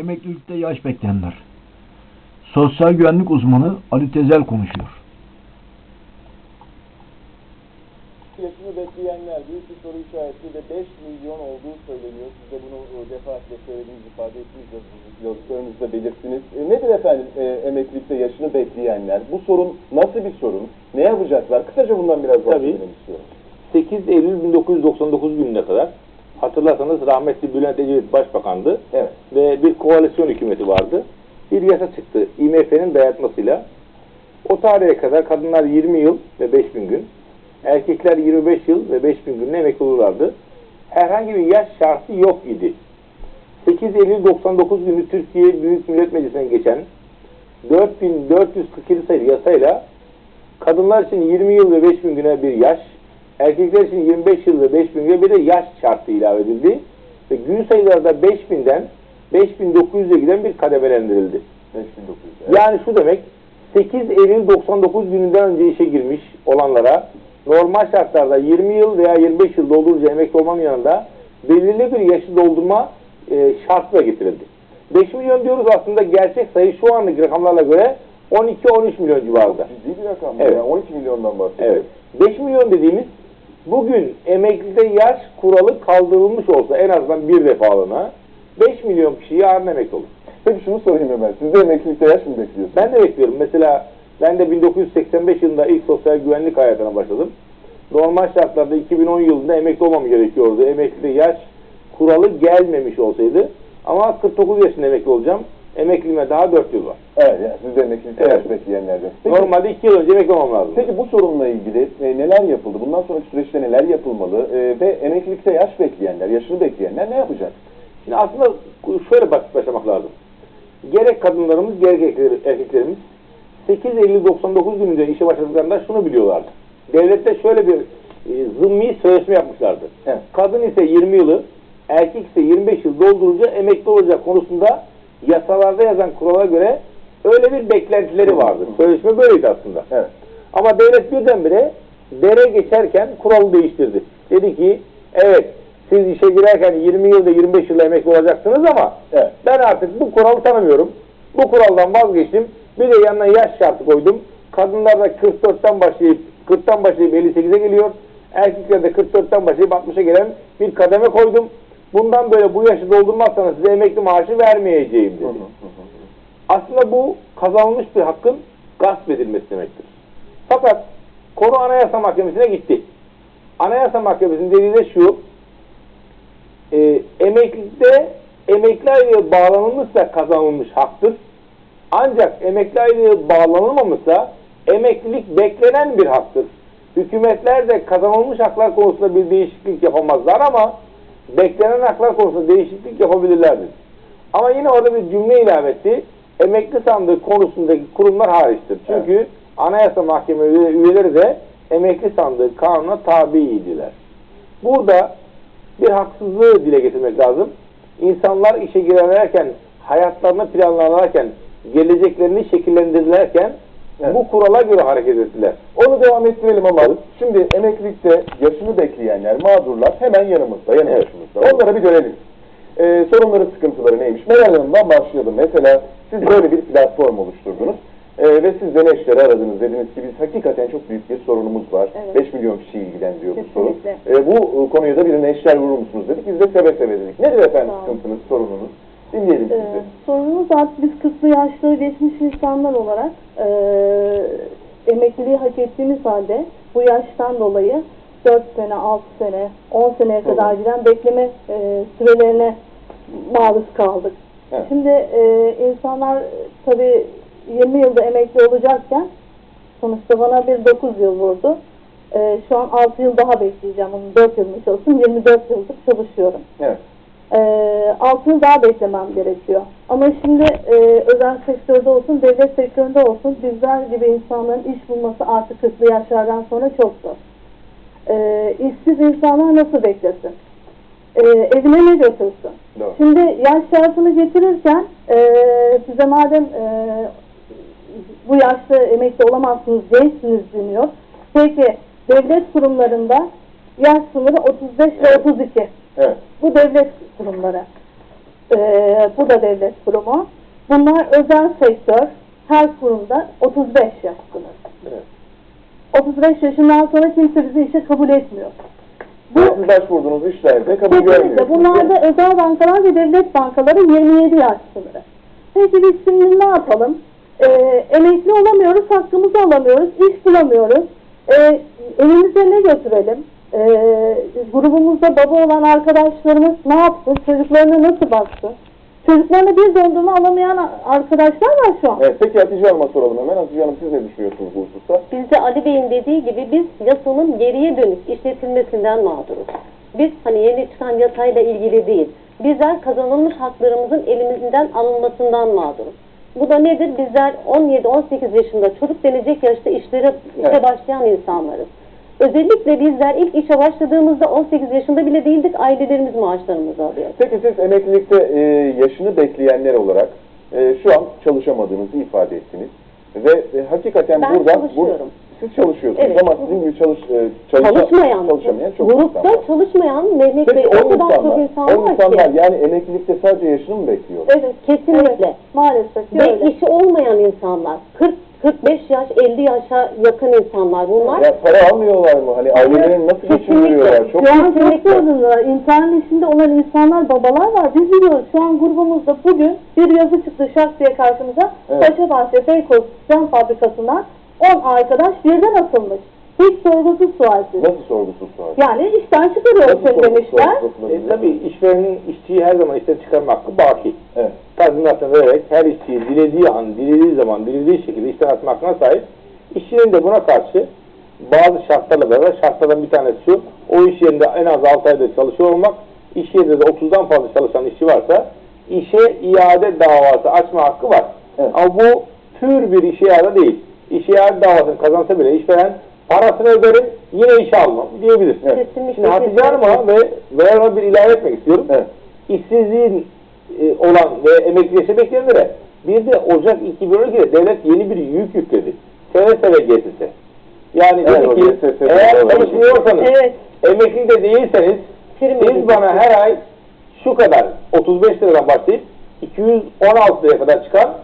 Emeklilikte yaş bekleyenler. Sosyal güvenlik uzmanı Ali Tezel konuşuyor. Yaşını bekleyenler büyük bir soru işareti ve 5 milyon olduğu söyleniyor. Siz de bunu e, defaatle söylediğiniz ifade ettiniz yazılarınızda belirttiniz. E, nedir efendim e, emeklilikte yaşını bekleyenler? Bu sorun nasıl bir sorun? Ne yapacaklar? Kısaca bundan biraz bahsedelim istiyorum. 8 Eylül 1999 gününe kadar hatırlarsanız rahmetli Bülent Ecevit başbakandı Evet. ve bir koalisyon hükümeti vardı. Bir yasa çıktı IMF'nin dayatmasıyla. O tarihe kadar kadınlar 20 yıl ve 5000 gün, erkekler 25 yıl ve 5000 günle emekli olurlardı. Herhangi bir yaş şartı yok idi. 8 Eylül 99 günü Türkiye Büyük Millet Meclisi'ne geçen 4447 sayılı yasayla kadınlar için 20 yıl ve 5000 güne bir yaş, erkekler için 25 yıl ve 5000 güne bir de yaş şartı ilave edildi. Ve gün sayıları da 5000'den 5900'e giden bir kademelendirildi. 5900. Evet. Yani şu demek 8 Eylül 99 gününden önce işe girmiş olanlara normal şartlarda 20 yıl veya 25 yıl doldurunca emekli olmanın yanında belirli bir yaşı doldurma e, şartı da getirildi. 5 milyon diyoruz aslında gerçek sayı şu anlık rakamlarla göre 12-13 milyon civarında. Ciddi bir rakam. Evet. Yani 12 milyondan bahsediyoruz. Evet. 5 milyon dediğimiz bugün emeklilikte yaş kuralı kaldırılmış olsa en azından bir defalığına 5 milyon kişi yarın emekli olur. Peki şunu sorayım hemen. Siz de emeklilikte yaş mı bekliyorsunuz? Ben de bekliyorum. Mesela ben de 1985 yılında ilk sosyal güvenlik hayatına başladım. Normal şartlarda 2010 yılında emekli olmam gerekiyordu. Emekli yaş kuralı gelmemiş olsaydı. Ama 49 yaşında emekli olacağım. Emekliliğime daha 4 yıl var. Evet. Yani siz de emeklilikte Evet. yaş bekleyenlerden. Peki, Normalde 2 yıl önce emekli olmam lazım. Peki bu sorunla ilgili e, neler yapıldı? Bundan sonraki süreçte neler yapılmalı? E, ve emeklilikte yaş bekleyenler, yaşını bekleyenler ne yapacak? Şimdi aslında şöyle basit başlamak lazım. Gerek kadınlarımız gerek erkekler- erkeklerimiz 8 Eylül 99 gününde işe başladıklarında şunu biliyorlardı. Devlette şöyle bir e, zımmi sözleşme yapmışlardı. Evet. Kadın ise 20 yılı, erkek ise 25 yıl doldurunca emekli olacak konusunda yasalarda yazan kurala göre öyle bir beklentileri vardı. Sözleşme böyleydi aslında. Evet. Ama devlet birdenbire dere geçerken kuralı değiştirdi. Dedi ki evet siz işe girerken 20 yılda 25 yılda emekli olacaksınız ama Evet. ben artık bu kuralı tanımıyorum. Bu kuraldan vazgeçtim. Bir de yanına yaş şartı koydum. Kadınlar da 44'ten başlayıp 40'tan başlayıp 58'e geliyor. Erkekler de 44'ten başlayıp 60'a gelen bir kademe koydum. Bundan böyle bu yaşı doldurmazsanız size emekli maaşı vermeyeceğim dedi. Aslında bu kazanılmış bir hakkın gasp edilmesi demektir. Fakat konu Anayasa Mahkemesi'ne gitti. Anayasa Mahkemesi'nin dediği de şu, e, emeklilikte emekli aylığı bağlanılmışsa kazanılmış haktır. Ancak emekli aylığı bağlanılmamışsa emeklilik beklenen bir haktır. Hükümetler de kazanılmış haklar konusunda bir değişiklik yapamazlar ama beklenen haklar konusunda değişiklik yapabilirlerdir. Ama yine orada bir cümle ilave etti. Emekli sandığı konusundaki kurumlar hariçtir. Çünkü Anayasa Mahkeme üye- üyeleri de emekli sandığı kanuna tabiydiler. Burada bir haksızlığı dile getirmek lazım. İnsanlar işe girerlerken, hayatlarını planlarlarken, geleceklerini şekillendirirlerken Evet. bu kurala göre hareket ettiler. Onu devam ettirelim ama şimdi emeklilikte yaşını bekleyenler, mağdurlar hemen yanımızda, yanı Evet. başımızda. Onlara bir dönelim. Ee, sorunları, sıkıntıları neymiş? Meral Hanım'dan başlayalım. Mesela siz böyle bir platform oluşturdunuz. Ee, ve siz de neşleri aradınız. Dediniz ki biz hakikaten çok büyük bir sorunumuz var. Evet. 5 milyon kişiyi ilgilendiriyor bu sorun. Ee, bu e, konuya da bir neşter vurur musunuz dedik. Biz de seve seve dedik. Nedir efendim sıkıntınız, sorununuz? Dinleyelim Ee, sizi. sorunumuz artık biz kısmı yaşlı geçmiş insanlar olarak e, emekliliği hak ettiğimiz halde bu yaştan dolayı 4 sene, 6 sene, 10 seneye Hı kadar giden bekleme e, sürelerine maruz kaldık. Evet. Şimdi e, insanlar tabii 20 yılda emekli olacakken sonuçta bana bir 9 yıl vurdu. E, şu an 6 yıl daha bekleyeceğim. Onun 4 yılını çalıştım. 24 yıldır çalışıyorum. Evet. 6 yıl daha beklemem gerekiyor. Ama şimdi e, özel sektörde olsun, devlet sektöründe olsun bizler gibi insanların iş bulması artık 40'lı yaşlardan sonra çok zor. Ee, işsiz insanlar nasıl beklesin? Ee, evine ne götürsün? Doğru. Şimdi yaş şartını getirirken e, size madem e, bu yaşta emekli olamazsınız, gençsiniz deniyor. Peki devlet kurumlarında yaş sınırı 35 ve 32. Evet. Bu devlet kurumları. Ee, bu da devlet kurumu. Bunlar özel sektör. Her kurumda 35 yaş. Evet. 35 yaşından sonra kimse bizi işe kabul etmiyor. Bu Siz başvurduğunuz işlerde kabul görmüyorsunuz. bunlarda özel bankalar ve devlet bankaları 27 yaş sınırı. Peki biz şimdi ne yapalım? Ee, emekli olamıyoruz, hakkımızı alamıyoruz, iş bulamıyoruz. Ee, evimize ne götürelim? Ee, grubumuzda baba olan arkadaşlarımız ne yapsın? Çocuklarına nasıl baksın? Çocuklarına bir dondurma alamayan arkadaşlar var şu an. Evet, peki Hatice Hanım'a soralım hemen. Hatice Hanım siz ne düşünüyorsunuz bu hususta? Biz de Ali Bey'in dediği gibi biz yasanın geriye dönük işletilmesinden mağduruz. Biz hani yeni çıkan yasayla ilgili değil. Bizler kazanılmış haklarımızın elimizden alınmasından mağduruz. Bu da nedir? Bizler 17-18 yaşında çocuk denecek yaşta işlere, işe Evet. başlayan insanlarız. Özellikle bizler ilk işe başladığımızda 18 yaşında bile değildik, ailelerimiz maaşlarımızı alıyor. Peki siz emeklilikte e, yaşını bekleyenler olarak e, şu an çalışamadığınızı ifade ettiniz. Ve e, hakikaten Ben burada çalışıyorum. siz çalışıyorsunuz Evet. ama sizin gibi çalış, e, çalışa- Çalışmayan, çalışamayan çok insan grupta var. çalışmayan Mehmet Bey Peki o o kadar çok insanlar, insan o var insanlar ki. yani emeklilikte sadece yaşını mı bekliyor? Evet, Kesinlikle. evet, maalesef Ve öyle. işi olmayan insanlar, 40 45 yaş, 50 yaşa yakın insanlar bunlar. Ya para almıyorlar mı? Hani ailelerini nasıl geçindiriyorlar? Çok Şu an sorunlar. İnternet içinde olan insanlar, babalar var. Biz biliyoruz şu an grubumuzda bugün bir yazı çıktı şak diye karşımıza. Evet. Paşabahçe Beykoz Cam Fabrikası'ndan 10 arkadaş birden atılmış. Hiç sorgusuz sualsiz. Nasıl sorgusuz sual? Yani işten Nasıl sorgusuz demişler. sualsiz? E, tabii işverenin işçiyi her zaman işten çıkarma hakkı baki. Evet. Tazminatını vererek her işçiyi dilediği an, dilediği zaman, dilediği şekilde işten atma hakkına sahip. İşçinin de buna karşı bazı şartlarla beraber şartlardan bir tanesi şu, o iş yerinde en az 6 ayda çalışıyor olmak, iş yerinde de 30'dan fazla çalışan işçi varsa işe iade davası açma hakkı var. Evet. Ama bu tür bir işe iade değil. İşe iade davasını kazansa bile işveren parasını öderim yine işe almam diyebilir. Evet. Kesinlikle. Şimdi Hatice Hanım'a ve Veyan'a bir ilave etmek istiyorum. Evet. İşsizliğin e, olan ve emekli yaşa bekleyenlere bir de Ocak 2012'de devlet yeni bir yük yükledi. Seve seve GSS. Yani Evet, dedi ki GSS eğer çalışmıyorsanız, Evet. emekli de değilseniz Prim siz bana her ay şu kadar 35 liradan başlayıp 216 liraya kadar çıkan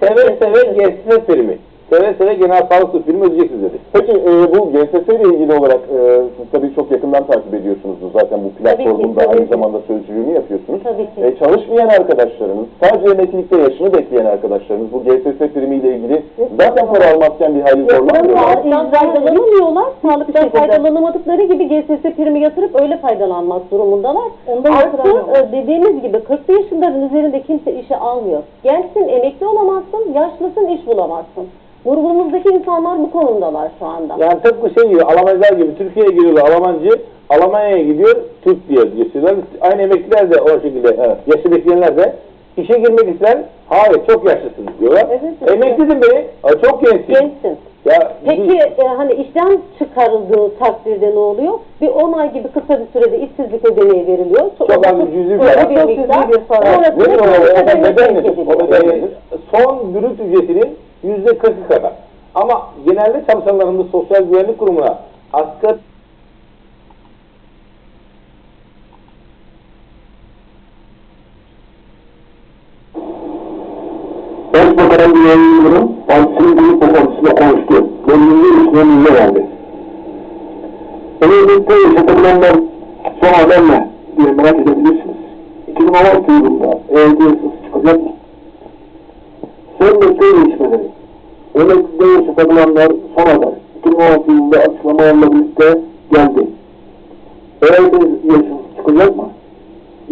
seve seve GSS primi. Seve seve genel sağlık primi ödeyeceksiniz dedi. Peki e, bu GSS ile ilgili olarak e, siz tabii çok yakından takip ediyorsunuzdur zaten bu platformunda tabii aynı ki. zamanda sözcülüğünü yapıyorsunuz. Tabii ki. E, çalışmayan arkadaşlarınız, sadece emeklilikte yaşını bekleyen arkadaşlarınız bu GSS primiyle ilgili zaten para almazken bir hayli zorlanmıyorlar. Sağlıktan faydalanamıyorlar. Sağlıktan şekilde. faydalanamadıkları gibi GSS primi yatırıp öyle faydalanmak durumundalar. Ondan Artı yatıramıyorlar. e, dediğimiz gibi 40'lı yaşların üzerinde kimse işe almıyor. Gençsin emekli olamazsın, yaşlısın iş bulamazsın. Grubumuzdaki insanlar bu konumdalar şu anda. Yani tıpkı şey gibi Almancılar gibi Türkiye'ye geliyorlar Almancı, Almanya'ya gidiyor Türk diye geçiyorlar. Aynı emekliler de o şekilde Evet. yaşı bekleyenler de işe girmek isteyen hayır çok yaşlısın diyorlar. Evet, evet. Emeklisin beni "Aa, çok gençsin. Gençsin. Ya, Peki e, hani işten çıkarıldığı takdirde ne oluyor? Bir 10 ay gibi kısa bir sürede işsizlik ödeneği veriliyor. Çok az bir cüzi bir Sonra Çok miktar. cüzi bir. Sonrasında Nedir o? O. O e, son brüt ücretinin yüzde kırkı kadar. Ama genelde çalışanlarımız Sosyal Güvenlik Kurumu'na asgari Başbakanın bir yayınları partisinin büyük toplantısında konuştu. Bölümünde üstüne verdi. Emeklilikte yaşatılanlar son haber ne diye merak edebilirsiniz. 2016 yılında yasası çıkacak mı? Son dakika gelişmeleri. Emeklilikte yaşatılanlar son haber. 2016 yılında açıklamalarla birlikte geldi. EYT yasası çıkacak mı?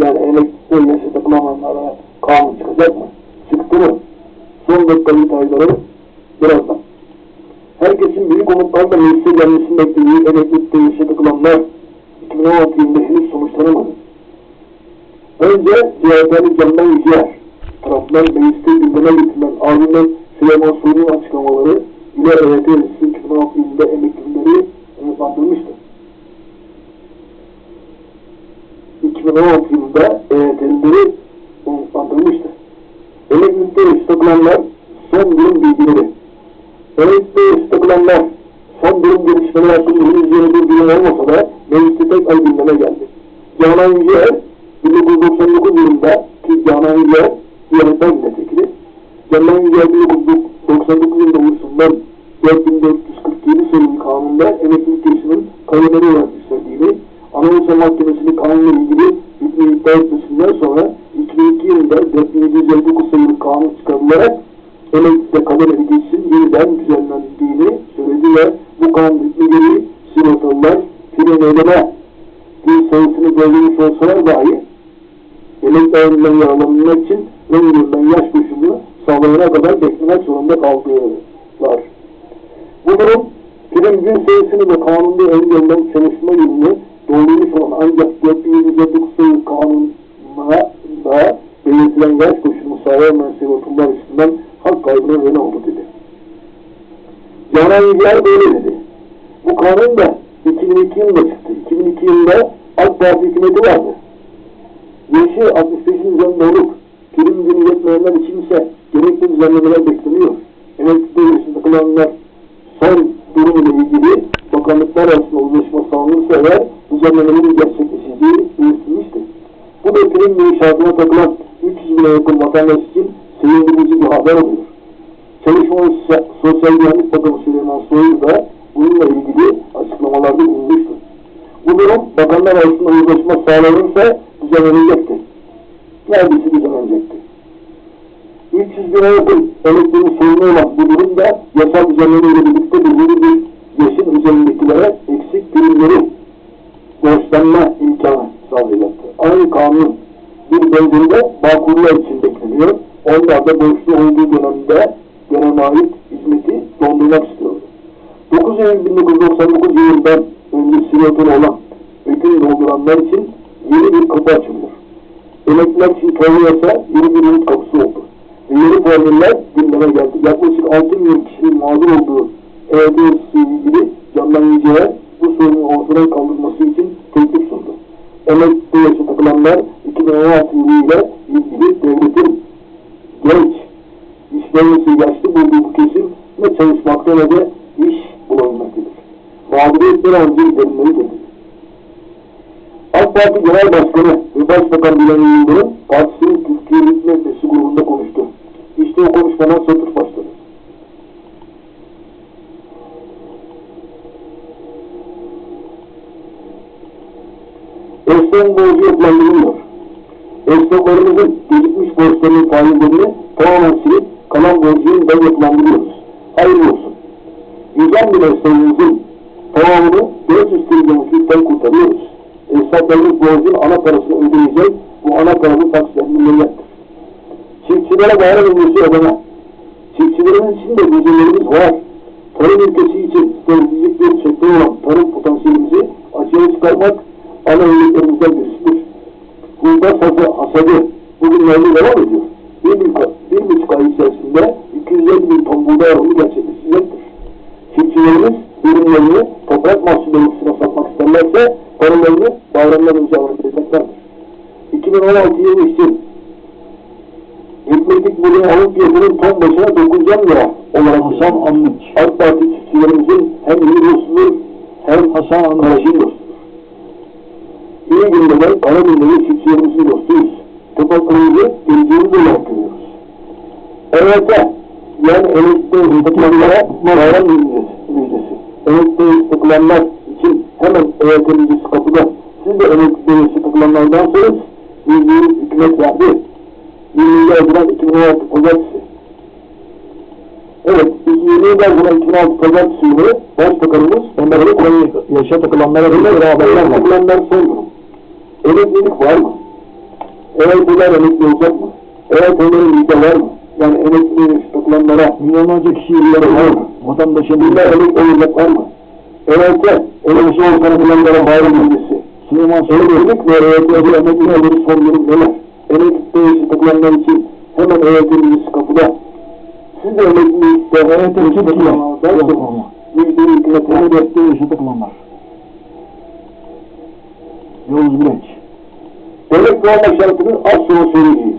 Yani emeklilikte yaşatılanlara kanun çıkacak mı? Çıktı mı? son dakika detayları birazdan. Herkesin büyük umutlarla meclise gelmesini beklediği emeklilikte yaşadıklanlar 2016 yılında henüz sonuçlanamadı. Önce CHP'li Candan Yüceğer tarafından mecliste gündeme getirilen ardından Süleyman Soylu'nun açıklamaları ile EYT yasası 2016 yılında emeklileri umutlandırmıştı. 2016 yılında EYT'lileri umutlandırmıştı. Emeklilikte istaklanlar son durum bilgileri. Emeklilikte istaklanlar son durum gelişmeleri hakkında henüz yeni bir bilim olmasa da mecliste tek ay gündeme geldi. Canan Yücel 1999 yılında ki Canan Yücel yöneten milletvekili. Canan Yücel 1999 yılında oluşturulan 4447 sayılı kanunda emeklilik yaşının kayıtları olarak üstlendiğini, Anayasa Mahkemesi'nin kanunla ilgili hükmü iddia etmesinden sonra 2002 yılında 4759 sayılı kanun çıkarılarak emeklilikte kadın geçişin yeniden düzenlendiğini söyledi ve bu kanun hükmü gereği sigortalılar prim ödeme gün sayısını bölgümüş olsalar dahi emekli ayrımından yararlanmak için ömründen yaş koşulu sağlayana kadar beklemek zorunda kaldılar. Bu durum prim gün sayısını ve kanunda öngörülen çalışma yılını doldurmuş olan ancak 4759 sayılı kanununa da belirtilen yaş koşulunu sağlayamayan sigortalılar üstünden hak kaybına neden oldu dedi. Canan Yücel böyle dedi. Bu kanun da 2002 yılında çıktı. 2002 yılında AK Parti hükümeti vardı. Yaşı 65'in üzerinde prim günü yetmeyenler için ise gerekli düzenlemeler bekleniyor. Emeklilikte yaşında takılanlar son durum ile ilgili bakanlıklar arasında uzlaşma sağlanırsa eğer düzenlemelerin gerçekleşeceği belirtilmiştir. Bu da prim günü şartına takılan 300 bine yakın vatandaş için sevindirici bir haber oluyor. Çalışma Sosyal Güvenlik Bakanı Süleyman Soylu da bununla ilgili açıklamalarda bulunmuştur. Bu durum bakanlar arasında uzlaşma sağlanırsa düzenlenecektir. Neredeyse düzenlenecektir. 300 bine yakın elektriğin sorunu olan bu durum da yasal düzenlemeyle birlikte belirli bir yaşın üzerindekilere eksik primleri borçlanma imkanı sağlayacaktır. Aynı kanun bir benzeri de Bağkurlar için bekleniyor. Onlar da borçlu olduğu dönemde döneme ait hizmeti dondurmak istiyordu. 9 Eylül 1999 yılından önce sigortalı olan hüküm dolduranlar için yeni bir kapı açılıyor. Emekliler için yasa yeni bir umut kapısı oldu. Ve yeni formüller gündeme geldi. Yaklaşık 6 milyon kişinin mağdur olduğu EYT ilgili Candan Yüce'ye bu sorunun ortadan kaldırılması için teklif sundu. Emekli yaşa takılanlar 2016 yılı ile ilgili devletin genç işlemesi yaşlı bulduğu bu kesim ne çalışmakta ne de iş bulabilmektedir. Mağduriyetler önce giderilmeli dedi. AK Parti Genel Başkanı ve Başbakan Bilal Yıldırım partisinin Türkiye Büyük Meclisi grubunda konuştu. İşte o konuşmadan satır başladı. Esnaf borcu yapılandırılıyor. Esnaflarımızın gecikmiş borçlarının faizlerini tamamen silip kalan borcunu da yapılandırıyoruz. Hayırlı olsun. Yüzen bir esnafımızın tamamını 400 trilyon yükten Esnaflarımız borcun ana parasını ödeyecek, bu ana paranın taksitlendirmelidir. Çiftçilere bayram öncesi ödeme. Çiftçilerimiz için de gecelerimiz var. Tarım ülkesi için stratejik bir sektör olan tarım potansiyelimizi açığa çıkarmak ana öğretlerimizden birisidir. Buğday sazı hasadı bugünlerde devam ediyor. Bir, bir, bir buçuk ay içerisinde 250 bin ton buğday alımı gerçekleşecektir. Çiftçilerimiz ürünlerini toprak mahsulleri satmak isterlerse bayramdan önce alabileceklerdir. 2016 yılı için Hükmetlik buraya alım fiyatının ton başına 9 lira olarak Hasan Anlık. AK Parti çiftçilerimizin hem iyi dostudur hem Hasan Anlık. Anlaşın dostudur. İyi günde de kara günde de çiftçilerimizin dostuyuz. Topraklarımızı geleceğimiz olarak görüyoruz. Evet, yani emekli takılanlara bayram müjdesi. Emekli takılanlar için hemen EYT müjdesi kapıda. Siz de emekli takılanlardan sonra müjdeyi hükümet verdi. 20. Haziran 2016 Pazartesi. Evet, biz 20. Haziran 2016 Pazartesi günü Başbakanımız onlara Konya yaşa takılanlara da beraberler var. Takılanlar son durum. Emeklilik var mı? EYT'ler emekli olacak mı? EYT'lerin yüzde var mı? Yani emekli yaşa takılanlara Milyonlarca kişi illeri var mı? Vatandaşa bunlar emekli olacaklar mı? EYT, emekli olan takılanlara bayram öncesi. Süleyman Emeklilik ve EYT'de emeklilerin son durum neler? Emeklilikte yaşa takılanlar için hemen müjdesi kapıda. Siz de emeklilikte EYT Türkiye. takılanlardan müjdeyi hükümete Emeklilikte yaşa takılanlar. Yavuz Güleç. Emekli olma şartını az sonra söyleyeceğiz.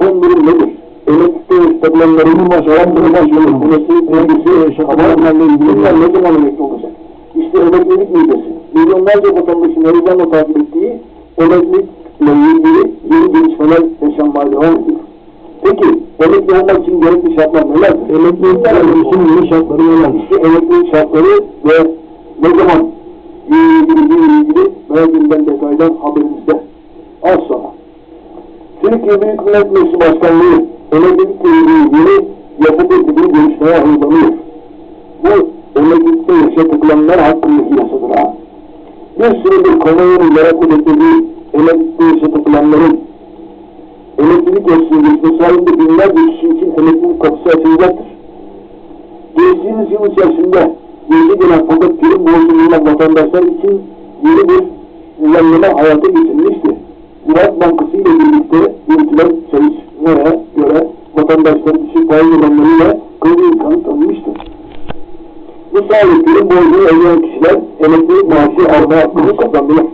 Son durum nedir? Emeklilikte yaşa takılanların Cumhurbaşkanı, Cumhurbaşkanı. Burası bölgesi Yaşa takılanlarla ilgili. Bunlar ne zaman emekli olacak? İşte emeklilik müjdesi. Milyonlarca vatandaşın heyecanla takip ettiği emeklilik ile ilgili yeni gelişmeler yaşanmaya devam ediyor. Peki emekli olmak için gerekli şartlar nelerdir? Emeklilik için yeni şartları nelerdir? İşte emeklilik şartları ve ne zaman ilgili ilgili verdiğimden detaydan haberimizde. Az sonra. Türkiye Büyük Millet Meclisi Başkanlığı ilgili yeni yasa teklifini görüşmeye hazırlanıyor. Bu emeklilikte yaşa takılanlar hakkındaki yasadır ha. Bir süredir kamuoyunun merakla beklediği emeklilikte yaşa takılanların emeklilik geçmesi halinde binlerce kişi için emeklilik kapısı açılacaktır. Geçtiğimiz yıl içerisinde yaşı gelen fakat prim borcu bulunan vatandaşlar için yeni bir düzenleme hayata geçirilmişti. Ziraat Bankası ile birlikte yürütülen çalışmaya göre vatandaşların faiz oranlarıyla kredi imkanı tanınmıştır. Bu sayede prim borcunu ödeyen kişiler emeklilik maaşı alma hakkını kazandılar.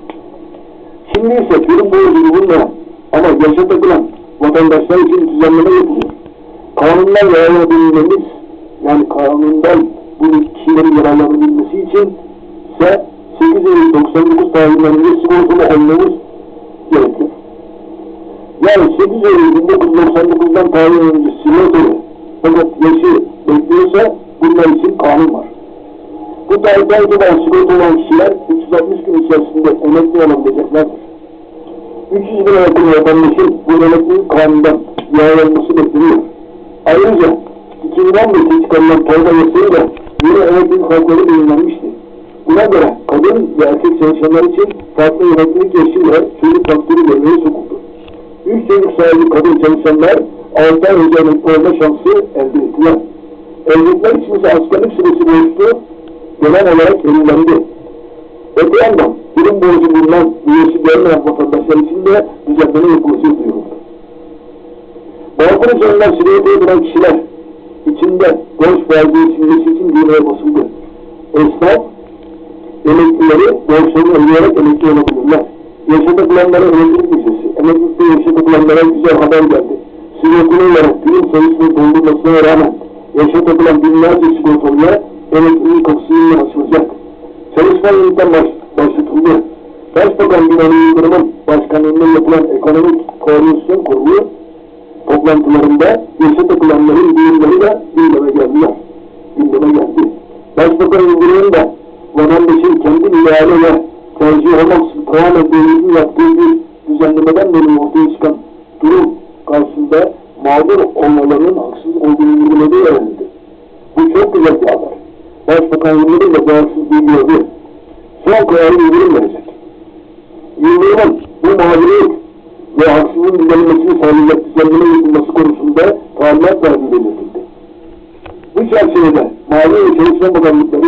Şimdi ise prim borcu bulunmayan ama yaşa takılan vatandaşlar için düzenleme yapılıyor. Kanunlar yararlanabilmemiz, yani kanundan bu kişilerin yararlanabilmesi için ise 8 Eylül 99 tarihlerinde sigortalı olmamız gerekiyor. Yani 8 Eylül 1999'dan tarih önce sigortalı fakat yaşı bekliyorsa bunlar için kanun var. Bu tarihten itibaren sigortalı olan kişiler 360 gün içerisinde emekli olabileceklerdir. 300 bin yakın vatandaşın bu emeklilik kanundan yararlanması bekleniyor. Ayrıca 2015'te çıkarılan torba yasayla yeni emeklilik hakları belirlenmişti. Buna göre kadın ve erkek çalışanlar için farklı emeklilik yaşı ve çocuk faktörü devreye sokuldu. Üç çocuk sahibi kadın çalışanlar 6 ay emekli olma şansı elde ettiler. Evlilikler için ise askerlik süresi boyutu genel olarak belirlendi. Öte yandan birim borcu bulunan üyesi gelmeyen vatandaşlar için de düzenleme yapılması duyuruldu. Balkon üzerinden sigortaya duran kişiler içinde borç verdiği silmesi için düğmeye basıldı. Esnaf emeklileri borçlarını ödeyerek emekli olabilirler. Yaşa takılanlara emeklilik müjdesi. Emeklilikte yaşa takılanlara güzel haber geldi. Sigortalı olarak prim sayısını doldurmasına rağmen yaşa takılan binlerce sigortalıya emekliliğin kapısı yeniden açılacak. Çalışma yeniden baş, başlatıldı. Başbakan Binali Yıldırım'ın başkanlığında yapılan ekonomik koalisyon kurulu toplantılarında yaşa takılanların düğünleri de gündeme geldiler. Gündeme geldi. Başbakan Yıldırım'ın da vatandaşın kendi müdahale ve tercih olmaksızın tamamen devletin yaptığı bir düzenlemeden dolayı ortaya çıkan durum karşısında mağdur olmalarının haksız olduğunu vurguladığı öğrenildi. Bu çok güzel bir haber. Başbakan Yıldırım da bağımsızlığı gördü. Son kararı Yıldırım verecek. Yıldırım'ın bu mağduriyet ve haksızlığın giderilmesini sağlayacak düzenleme yapılması konusunda talimat verdiği belirtildi. Bu çerçevede Mali ve Çalışma Bakanlıkları